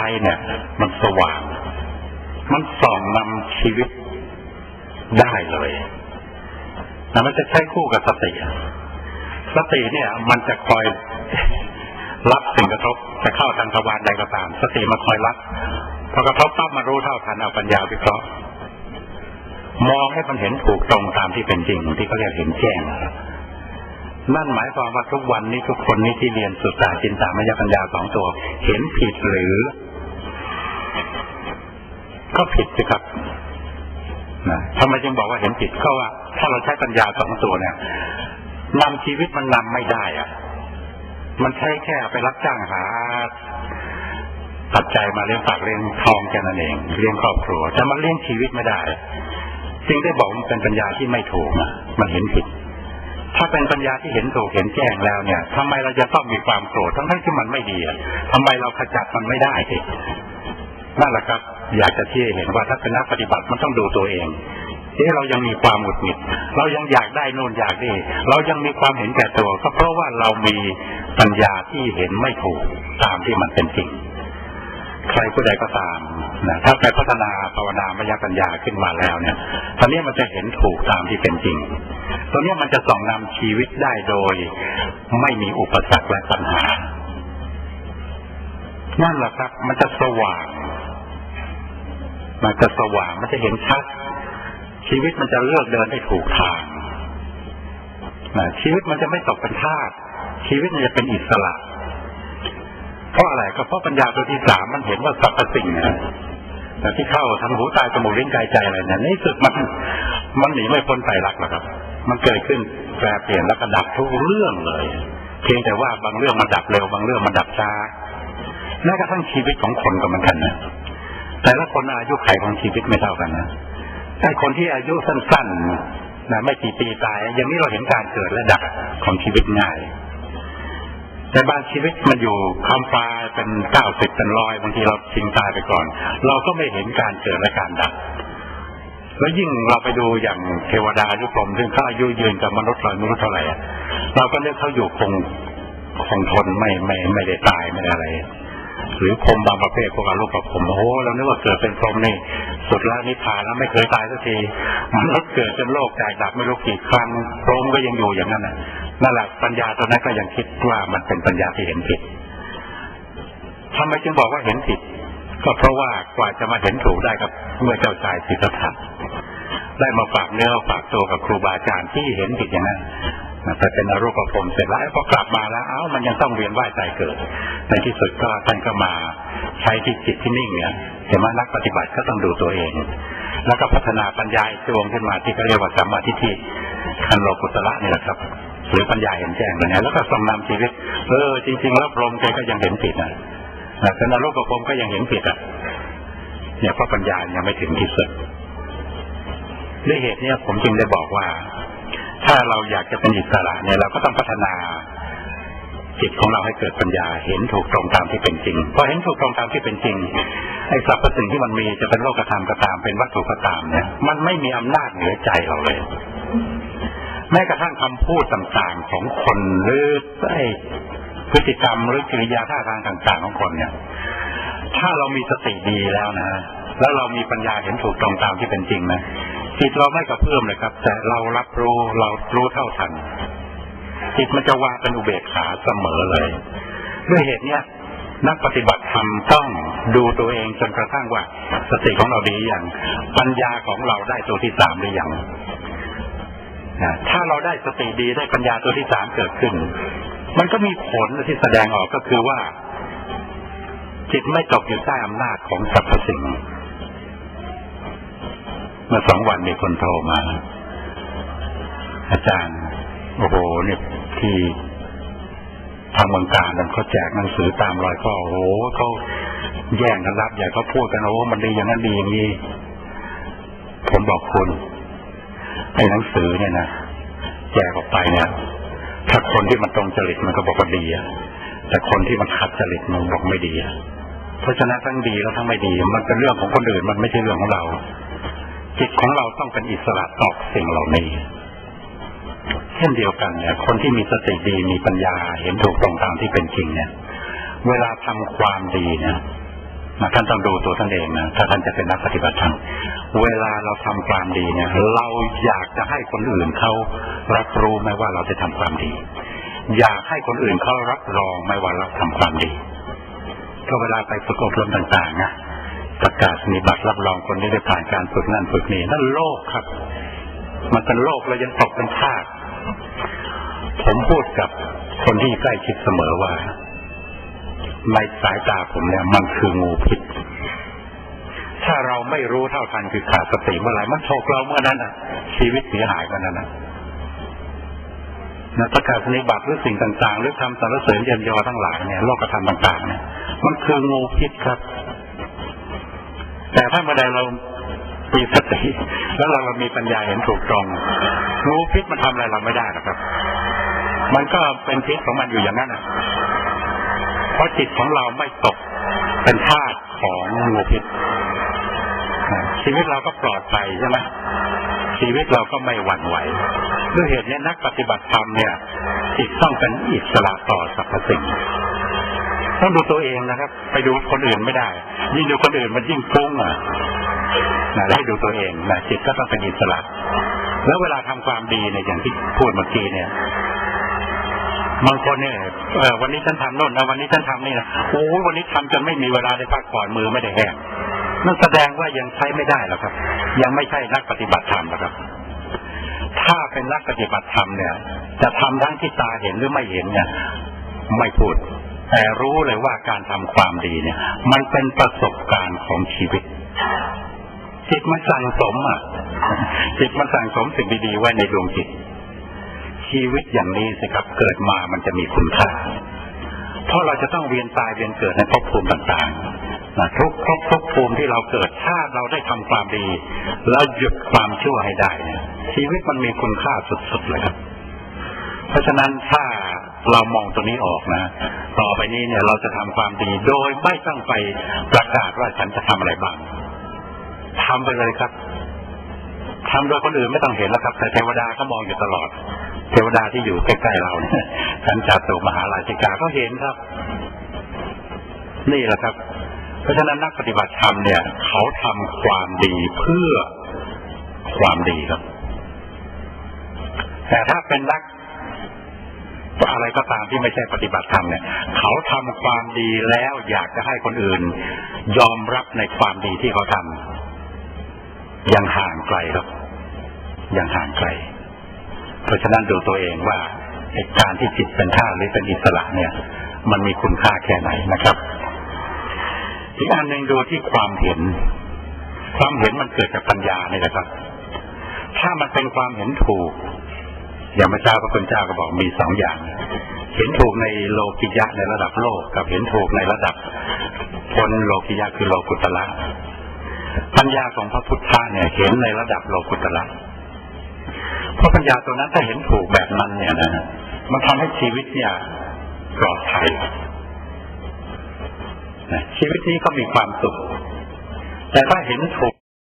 ช้เนี่ย มันสว่าง มันส่องนำชีวิตได้เลยแต่มันจะใช้คู่กับสติ สติเนี่ย มันจะคอยรับสิ่งกระทบจะเข้าทางทวารใดก็ตาม สติมาคอยรับพอกระทบปั๊บมารู้เท่าทันเอาปัญญาวิเคราะห์มองให้มันเห็นถูกตรงตามที่เป็นจริงที่เขาเรียกเห็นแจ้งนั่นหมายความว่าทุกวันนี้ทุกคนนี้ที่เรียนสุตตาจินตามยปัญญาสองตัว เห็นผิดหรือ ก็ผิดสิครับนะทำไมจึงบอกว่าเห็นผิดก็ว่า ถ้าเราใช้ปัญญาสองตัวเนี่ยนำชีวิตมันนำไม่ได้อะมันใช่แค่ไปรับจ้างหาปัจจัยมาเลี้ยงปากเลี้ยงทองแค่นั้นเองเลี้ยงครอบครัวแต่มันเลี้ยงชีวิตไม่ได้จึงได้บอกมันเป็นปัญญาที่ไม่ถูกนะมันเห็นผิด ถ้าเป็นปัญญาที่เห็นถูกเห็นแจ้งแล้วเนี่ยทำไมเราจะต้องมีความโกรธทั้งทั้งที่มันไม่ดีอะทำไมเราขจัดมันไม่ได้สินั่นแหละครับ อยากจะที่เห็นว่าถ้าเป็นนักปฏิบัติมันต้องดูตัวเองที่เรายังมีความหงุดหงิด เรายังอยากได้นู่นอยากนี่เรายังมีความเห็นแก่ตัว ก็เพราะว่าเรามีปัญญาที่เห็นไม่ถูกตามที่มันเป็นจริง ใครผู้ใดก็ตามนะถ้าไปพัฒนาภาวนามยปัญญาขึ้นมาแล้วเนี่ยตอนนี้มันจะเห็นถูกตามที่เป็นจริงตอนนี้มันจะส่องนำชีวิตได้โดย ไม่มีอุปสรรคและปัญหานั่นแหละครับ มันจะสว่าง มันจะสว่างมันจะเห็นชัด ชีวิตมันจะเลือกเดินให้ถูกทางนะชีวิตมันจะไม่ตกเป็นทาสชีวิตมันจะเป็นอิสระ เพราะอะไรก็เพราะปัญญาตัวที่สามมันเห็นว่าสรรพสิ่งนะแต่ที่เข้าทางหูตายจมูกลิ้นกายใจอะไรเนี่ยนี่สุดมันมันหนีไม่พ้นไตรลักษณ์หรอกครับ มันเกิดขึ้นแปรเปลี่ยนแล้วก็ดับทุกเรื่องเลย เพียงแต่ว่าบางเรื่องมันดับเร็ว บางเรื่องมันดับช้าแม้กระทั่งชีวิตของคนก็เหมือนกันนะ แต่ละคนอายุไขของชีวิตไม่เท่ากันนะไอ้คนที่อายุสั้นๆนะไม่กี่ปีตาย อย่างนี้เราเห็นการเกิดและดับของชีวิตง่าย แต่บางชีวิตมันอยู่คำปลายเป็นเก้าสิบเป็นร้อยบางทีเราชิงตายไปก่อน เราก็ไม่เห็นการเกิดและการดับแล้วยิ่งเราไปดูอย่างเทวดายุพรมซึ่งเขาอายุยืนกับมนุษย์เราไม่รู้เท่าไหร่เราก็เลือกเขาอยู่คงคงทนไม่ไม่ไม่ได้ตายไม่ได้อะไร หรือพรมบางประเภทพวกอารมณ์กับผมโอ้เรานึกว่าเกิดเป็นพรมนี่สุดล้วนิพพานแล้วไม่เคยตายสักทีมันเกิดเป็นโลกแตกดับไม่รู้กี่ครั้งพรมก็ยังอยู่อย่างนั้นน่ะนั่นแหละปัญญาตัวนั้นก็ยังคิดว่ามันเป็นปัญญาที่เห็นผิดทำไมจึงบอกว่าเห็นผิด ก็เพราะว่ากว่าจะมาเห็นถูกได้ครับ เมื่อเจ้าชายสิทธัตถะได้มาฝากเนื้อฝากตัวกับครูบาอาจารย์ที่เห็นผิดอย่างนั้น แต่เป็นอรูปภพเสร็จแล้วพอกลับมาแล้วเอ้ามันยังต้องเวียนว่ายตายเกิด ในที่สุดก็ท่านก็มาใช้ที่จิตที่นิ่งเนี่ยเห็นไหมนักปฏิบัติก็ต้องดูตัวเอง แล้วก็พัฒนาปัญญาดวงขึ้นมาที่เขาเรียกว่าสัมมาทิฏฐิคันโลกุตระนี่แหละครับหรือปัญญาเห็นแจ้งเนี่ยแล้วก็ส่งนำชีวิต เออ จริง ๆ แล้วพรหมแกก็ยังเห็นผิดนะแต่นรกกับพก็ยังเห็นผิดอะเนี่ยเพราะปัญญายังไม่ถึงที่สุดด้วยเหตุนี้ผมจึงได้บอกว่า ถ้าเราอยากจะเป็นอิสระเนี่ยเราก็ต้องพัฒนาจิตของเราให้เกิดปัญญาเห็นถูกตรงตามที่เป็นจริงพอเห็นถูกตรงตามที่เป็นจริงไอ้สรรพสิ่งที่มันมีจะเป็นโลกธรรมก็ตามเป็นวัตถุก็ตามเนี่ยมันไม่มีอำนาจเหนือใจเราเลย แม้กระทั่งคำพูดต่างๆของคนหรือไอ้พฤติกรรมหรือกิริยาท่าทางต่างๆของคนเนี่ย ถ้าเรามีสติดีแล้วนะแล้วเรามีปัญญาเห็นถูกตรงตามที่เป็นจริงนะ จิตเราไม่กระเพื่อมเลยครับ แต่เรารับรู้เรารู้เท่าทัน จิตมันจะวางเป็นอุเบกขาเสมอเลย ด้วยเหตุเนี้ยนักปฏิบัติธรรมต้องดูตัวเองจนกระทั่งว่า สติของเราดีอย่างปัญญาของเราได้ตัวที่สามหรือยังนะถ้าเราได้สติดีได้ปัญญาตัวที่สามเกิดขึ้น มันก็มีผลที่แสดงออกก็คือว่า จิตไม่ตกอยู่ใต้อำนาจของสรรพสิ่ง เมื่อสองวันมีคนโทรมา อาจารย์ โอ้โหเนี่ยที่ทางเมืองการนั้นเขาแจกหนังสือตามรอยพ่อโอ้โหเขาแย่งกันรับใหญ่เขาพูดกันโอ้มันดีอย่างนั้นดีอย่างนี้ผมบอกคุณไอ้หนังสือเนี่ยนะแจกออกไปเนี่ยถ้าคนที่มันตรงจริตมันก็บอกว่าดีอะแต่คนที่มันขัดจริตมันบอกไม่ดีอะเพราะฉะนั้นทั้งดีแล้วทั้งไม่ดี มันเป็นเรื่องของคนอื่นมันไม่ใช่เรื่องของเรา จิตของเราต้องเป็นอิสระต่อสิ่งเหล่านี้เช่นเดียวกันเนี่ย คนที่มีสติดีมีปัญญาเห็นถูกตรงตามที่เป็นจริงเนี่ย เวลาทำความดีเนี่ยนะท่านต้องดูตัวท่านเองนะถ้าท่านจะเป็นนักปฏิบัติธรรมเวลาเราทำความดีเนี่ย เราอยากจะให้คนอื่นเขารับรู้ไหมว่าเราจะทำความดี อยากให้คนอื่นเขารับรองไหมว่าเราทำความดีก็เวลาไปฝึกอบรมต่างๆนะ ประกาศมีบัตรรับรองคนนี้ได้ผ่านการฝึกนั่นฝึกนี่นั่นโลกครับ มันเป็นโลกเรายังตกเป็นทาสผมพูดกับคนที่ใกล้ชิดเสมอว่า ในสายตาผมเนี่ย มันคืองูพิษ ถ้าเราไม่รู้เท่าทันคือขาดสติเมื่อไหร่มันโชกเราเมื่อนั้นอะ ชีวิตเสียหายเมื่อนั้นนะนะประกาศนิบัติหรือสิ่งต่างๆ หรือทำสรรเสริญเยินยอทั้งหลายเนี่ยโลกธรรมต่างๆเนี่ยมันคืองูพิษครับ แต่ถ้าเมื่อใดเรามีสติ แล้วเรามีปัญญาเห็นถูกตรงงูพิษมันทำอะไรเราไม่ได้หรอกครับ มันก็เป็นพิษของมันอยู่อย่างนั้นนะเพราะจิตของเราไม่ตกเป็นทาสของงูพิษชีวิตเราก็ปลอดภัยใช่ไหมชีวิตเราก็ไม่หวั่นไหวด้วยเหตุนี้นักปฏิบัติธรรมเนี่ยจิตต้องเป็นอิสระต่อสรรพสิ่ง ต้องดูตัวเองนะครับ ไปดูคนอื่นไม่ได้ยิ่งดูคนอื่นมันยิ่งฟุ้งอะนะให้ดูตัวเองนะจิตก็ต้องเป็นอิสระ แล้วเวลาทำความดีเนี่ยอย่างที่พูดเมื่อกี้เนี่ยบางคนเนี่ยเออวันนี้ฉันทำโน่นนะวันนี้ฉันทำนี่นะโอ้วันนี้ทำจนไม่มีเวลาได้พักผ่อนมือไม่ได้แห้งนั่นแสดงว่ายังใช้ไม่ได้หรอกครับ ยังไม่ใช่นักปฏิบัติธรรมหรอกครับ ถ้าเป็นนักปฏิบัติธรรมเนี่ย จะทำทั้งที่ตาเห็นหรือไม่เห็นเนี่ย ไม่พูด แต่รู้เลยว่าการทำความดีเนี่ย มันเป็นประสบการณ์ของชีวิตจิตมันสั่งสมอะจิตมันสั่งสมสิ่งดีๆไว้ในดวงจิต ชีวิตอย่างนี้สิครับเกิดมามันจะมีคุณค่าเพราะเราจะต้องเวียนตายเวียนเกิดในภพภูมิต่างๆนะทุกภพทุกภูมิที่เราเกิดถ้าเราได้ทำความดี แล้วหยุดความชั่วให้ได้เนี่ยชีวิตมันมีคุณค่าสุดๆเลยครับ เพราะฉะนั้นถ้าเรามองตรงนี้ออกนะ ต่อไปนี้เนี่ยเราจะทำความดีโดยไม่ต้องไปประกาศว่าฉันจะทำอะไรบ้างทำไปเลยครับทำโดยคนอื่นไม่ต้องเห็นแล้วครับ แต่เทวดาก็มองอยู่ตลอด เทวดาที่อยู่ใกล้ๆเราเนี่ยฉันจาตุมหาราชิกาก็เห็นครับ นี่แหละครับ เพราะฉะนั้นนักปฏิบัติธรรมเนี่ย เขาทำความดีเพื่อความดีครับ แต่ถ้าเป็นนัก อะไรก็ตามที่ไม่ใช่ปฏิบัติธรรมเนี่ย เขาทำความดีแล้วอยากจะให้คนอื่น ยอมรับในความดีที่เขาทำยังห่างไกลครับ ยังห่างไกล เพราะฉะนั้นดูตัวเองว่าการที่จิตเป็นท่าหรือเป็นอิสระเนี่ย มันมีคุณค่าแค่ไหนนะครับ อีกอันหนึ่งดูที่ความเห็น ความเห็นมันเกิดจากปัญญาเนี่ยนะครับ ถ้ามันเป็นความเห็นถูก อย่างพระเจ้าพระคุณเจ้าก็บอกมีสองอย่าง เห็นถูกในโลกิยะในระดับโลกกับเห็นถูกในระดับพ้นโลกิยะคือโลกุตละปัญญาของพระพุทธะเนี่ยเห็นในระดับโลกุตละเพราะปัญญาตัวนั้นถ้าเห็นถูกแบบนั้นเนี่ยนะมันทำให้ชีวิตเนี่ยปลอดภัยชีวิตนี้ก็มีความสุขแต่ถ้าเห็นถู